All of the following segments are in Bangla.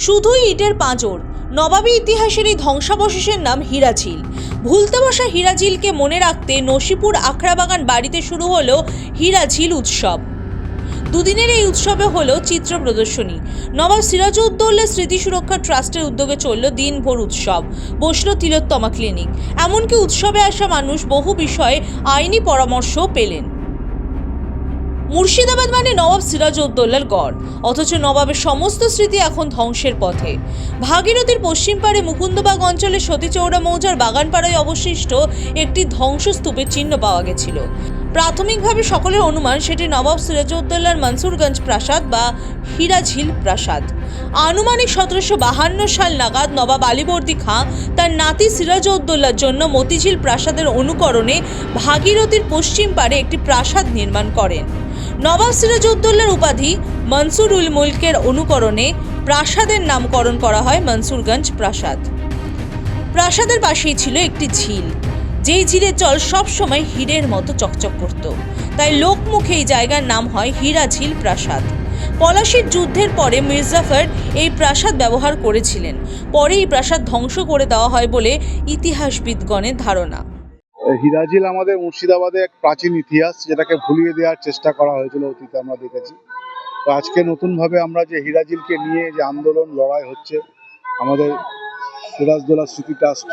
শুধুই ইটের পাঁজর। নবাবী ইতিহাসের এই ধ্বংসাবশেষের নাম হীরাঝিল। ভুলতে বসা হীরাঝিলকে মনে রাখতে নসিপুর আখড়াবাগান বাড়িতে শুরু হলো হীরাঝিল উৎসব। দুদিনের এই উৎসবে হলো চিত্র প্রদর্শনী। নবাব সিরাজউদ্দৌলা স্মৃতি সুরক্ষা ট্রাস্টের উদ্যোগে চলল দিনভর উৎসব। বসল তিলোত্তমা ক্লিনিক। এমনকি উৎসবে আসা মানুষ বহু বিষয়ে আইনি পরামর্শও পেলেন। মুর্শিদাবাদ মানে নবাব সিরাজউদ্দৌলার গড়। অথচ নবাবের সমস্ত স্মৃতি এখন ধ্বংসের পথে। ভাগীরথীর পশ্চিম পাড়ে মুকুন্দবাগ অঞ্চলের সতীচৌড়া মৌজার বাগানপাড়ায় অবশিষ্ট একটি ধ্বংসস্তূপের চিহ্ন পাওয়া গেছিল। প্রাথমিকভাবে সকলের অনুমান সেটি নবাব সিরাজউদ্দৌলার মনসুরগঞ্জ প্রাসাদ বা হীরাঝিল প্রাসাদ। আনুমানিক সতেরোশো বাহান্ন সাল নাগাদ নবাব আলীবর্দী খাঁ তার নাতি সিরাজউদ্দৌলার জন্য মতিঝিল প্রাসাদের অনুকরণে ভাগীরথীর পশ্চিম পাড়ে একটি প্রাসাদ নির্মাণ করেন। নবাব সিরাজউদ্দৌলার উপাধি মনসুরুল মুলকের অনুকরণে প্রাসাদের নামকরণ করা হয় মনসুরগঞ্জ প্রাসাদ। প্রাসাদের পাশেই ছিল একটি ঝিল। যেই ঝিলের জল সবসময় হীরের মতো চকচক করত। তাই লোকমুখে এই জায়গার নাম হয় হীরা ঝিল প্রাসাদ। পলাশির যুদ্ধের পরে মির্জাফর এই প্রাসাদ ব্যবহার করেছিলেন। পরে এই প্রাসাদ ধ্বংস করে দেওয়া হয় বলে ইতিহাসবিদগণের ধারণা। হিরাজিল আমাদের মুর্শিদাবাদে এক প্রাচীন ইতিহাস যেটাকে ভুলিয়ে দেওয়ার চেষ্টা করা হয়েছিল অতীতে, আমরা দেখেছি। তো আজকে নতুনভাবে আমরা যে হিরাজিলকে নিয়ে যে আন্দোলন, লড়াই হচ্ছে, আমাদের সিরাজদোলা স্মৃতি ট্রাস্ট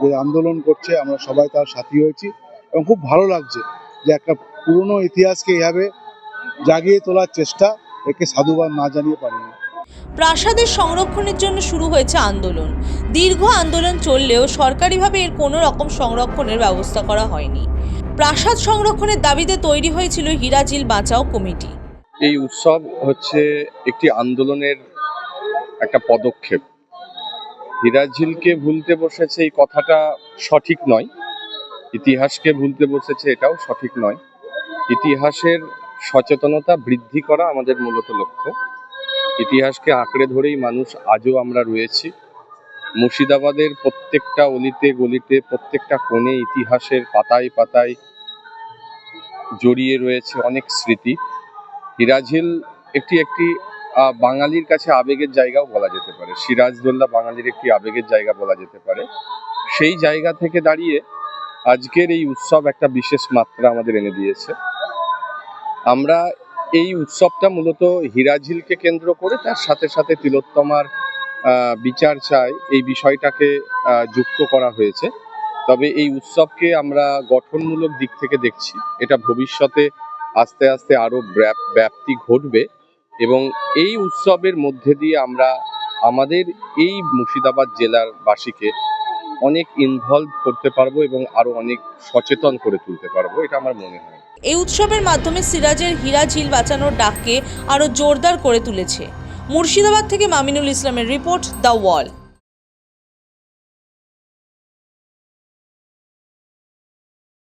যে আন্দোলন করছে, আমরা সবাই তার সাথী হয়েছি এবং খুব ভালো লাগছে যে একটা পুরনো ইতিহাসকে এইভাবে জাগিয়ে তোলার চেষ্টা একে সাধুবাদ না জানিয়ে পারিনি। প্রাসাদের সংরক্ষণের জন্য শুরু হয়েছে আন্দোলন। দীর্ঘ আন্দোলন চললেও সরকারিভাবে এর কোনো রকম সংরক্ষণের ব্যবস্থা করা হয়নি। প্রাসাদ সংরক্ষণের দাবিতে তৈরি হয়েছিল হিরাজিল বাঁচাও কমিটি। এই উৎসব হচ্ছে একটি আন্দোলনের একটা পদক্ষেপ। হিরাঝিলকে ভুলতে বসেছে এই কথাটা সঠিক নয়। ইতিহাসকে ভুলতে বসেছে এটাও সঠিক নয়। ইতিহাসের সচেতনতা বৃদ্ধি করা আমাদের মূলত লক্ষ্য। ইতিহাসকে আঁকড়ে ধরেই মানুষ আজও আমরা রয়েছি। মুর্শিদাবাদের প্রত্যেকটা অলিতে গলিতে, প্রত্যেকটা কোণে ইতিহাসের পাতায় পাতায় জড়িয়ে রয়েছে অনেক স্মৃতি। হিরাঝিল একটি একটি বাঙালির কাছে আবেগের জায়গাও বলা যেতে পারে। সিরাজদৌল্লা বাঙালির একটি আবেগের জায়গা বলা যেতে পারে। সেই জায়গা থেকে দাঁড়িয়ে আজকের এই উৎসব একটা বিশেষ মাত্রা আমাদের এনে দিয়েছে। আমরা এই উৎসবটা মূলত হিরাঝিলকে কেন্দ্র করে তার সাথে সাথে তিলোত্তমার বিচার চায়। এই বিষয়টাকে যুক্ত করা হয়েছে। তবে এই উৎসবকে আমরা গঠনমূলক দিক থেকে দেখছি। এটা ভবিষ্যতে আস্তে আস্তে আরও ব্যাপ- ব্যাপ্তি ঘটবে এবং এই উৎসবের মধ্যে দিয়ে আমরা আমাদের এই মুর্শিদাবাদ জেলার বাসীকে অনেক ইনভলভ করতে পারব এবং আরও অনেক সচেতন করে তুলতে পারব। এটা আমার মনে হয়। এই উৎসবের মাধ্যমে সিরাজের হীরা ঝিল বাঁচানোর ডাককে আরও জোরদার করে তুলেছে। মুর্শিদাবাদ থেকে মামিনুল ইসলামের রিপোর্ট দ্য ওয়াল